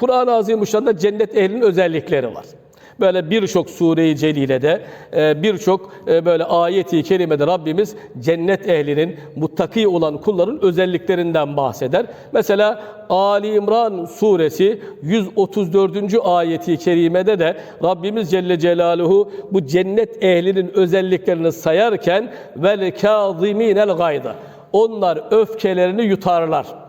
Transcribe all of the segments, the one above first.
Kur'an-ı Azimuşşan'da cennet ehlinin özellikleri var. Böyle birçok sure-i celilede, e, birçok e, böyle ayeti kerimede Rabbimiz cennet ehlinin, muttaki olan kulların özelliklerinden bahseder. Mesela Ali İmran suresi 134. ayeti kerimede de Rabbimiz Celle Celaluhu bu cennet ehlinin özelliklerini sayarken vel kâzimînel gayda. Onlar öfkelerini yutarlar.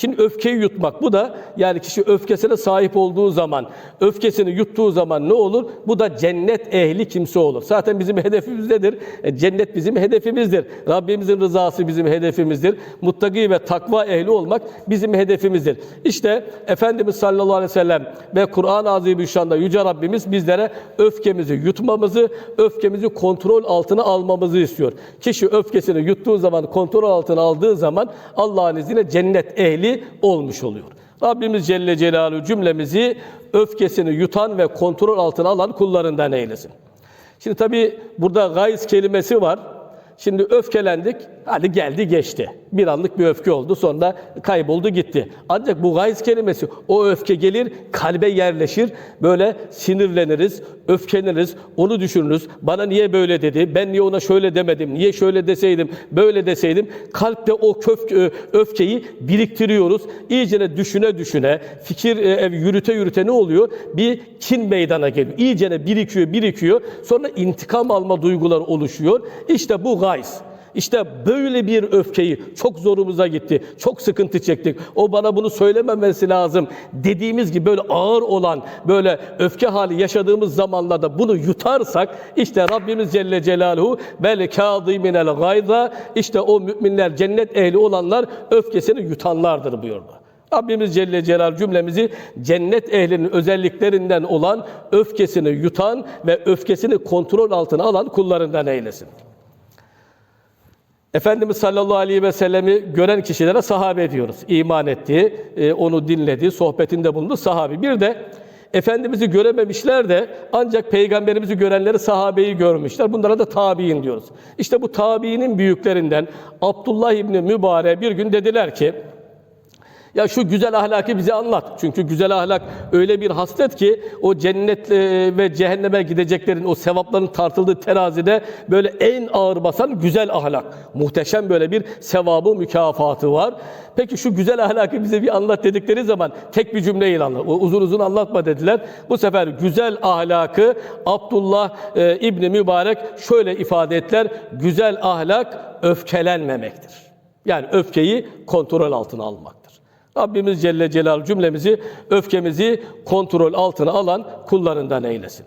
Şimdi öfkeyi yutmak bu da yani kişi öfkesine sahip olduğu zaman, öfkesini yuttuğu zaman ne olur? Bu da cennet ehli kimse olur. Zaten bizim hedefimizdedir. E, cennet bizim hedefimizdir. Rabbimizin rızası bizim hedefimizdir. Muttaki ve takva ehli olmak bizim hedefimizdir. İşte Efendimiz sallallahu aleyhi ve sellem ve Kur'an-ı Azimüşşan'da Yüce Rabbimiz bizlere öfkemizi yutmamızı, öfkemizi kontrol altına almamızı istiyor. Kişi öfkesini yuttuğu zaman, kontrol altına aldığı zaman Allah'ın izniyle cennet ehli olmuş oluyor. Rabbimiz Celle Celaluhu cümlemizi öfkesini yutan ve kontrol altına alan kullarından eylesin. Şimdi tabi burada gayz kelimesi var. Şimdi öfkelendik, hadi geldi geçti. Bir anlık bir öfke oldu, sonra kayboldu gitti. Ancak bu gayz kelimesi, o öfke gelir, kalbe yerleşir. Böyle sinirleniriz, öfkeleniriz, onu düşünürüz. Bana niye böyle dedi, ben niye ona şöyle demedim, niye şöyle deseydim, böyle deseydim. Kalpte o köf, ö- öfkeyi biriktiriyoruz. İyicene düşüne düşüne, fikir e, yürüte yürüte ne oluyor? Bir kin meydana geliyor. İyicene birikiyor, birikiyor. Sonra intikam alma duyguları oluşuyor. İşte bu gayz. İşte böyle bir öfkeyi çok zorumuza gitti. Çok sıkıntı çektik. O bana bunu söylememesi lazım. Dediğimiz gibi böyle ağır olan böyle öfke hali yaşadığımız zamanlarda bunu yutarsak işte Rabbimiz Celle Celaluhu bel kâzîminel gayza işte o müminler cennet ehli olanlar öfkesini yutanlardır buyurdu. Rabbimiz Celle Celal cümlemizi cennet ehlinin özelliklerinden olan öfkesini yutan ve öfkesini kontrol altına alan kullarından eylesin. Efendimiz sallallahu aleyhi ve sellemi gören kişilere sahabe diyoruz. İman etti, e, onu dinledi, sohbetinde bulundu sahabi. Bir de Efendimiz'i görememişler de ancak peygamberimizi görenleri sahabeyi görmüşler. Bunlara da tabi'in diyoruz. İşte bu tabiinin büyüklerinden Abdullah İbni Mübarek bir gün dediler ki ya şu güzel ahlakı bize anlat. Çünkü güzel ahlak öyle bir haslet ki o cennet e, ve cehenneme gideceklerin o sevapların tartıldığı terazide böyle en ağır basan güzel ahlak. Muhteşem böyle bir sevabı mükafatı var. Peki şu güzel ahlakı bize bir anlat dedikleri zaman tek bir cümleyle anlat. Uzun uzun anlatma dediler. Bu sefer güzel ahlakı Abdullah e, İbni Mübarek şöyle ifade ettiler. Güzel ahlak öfkelenmemektir. Yani öfkeyi kontrol altına almaktır. Rabbimiz Celle Celal cümlemizi öfkemizi kontrol altına alan kullarından eylesin.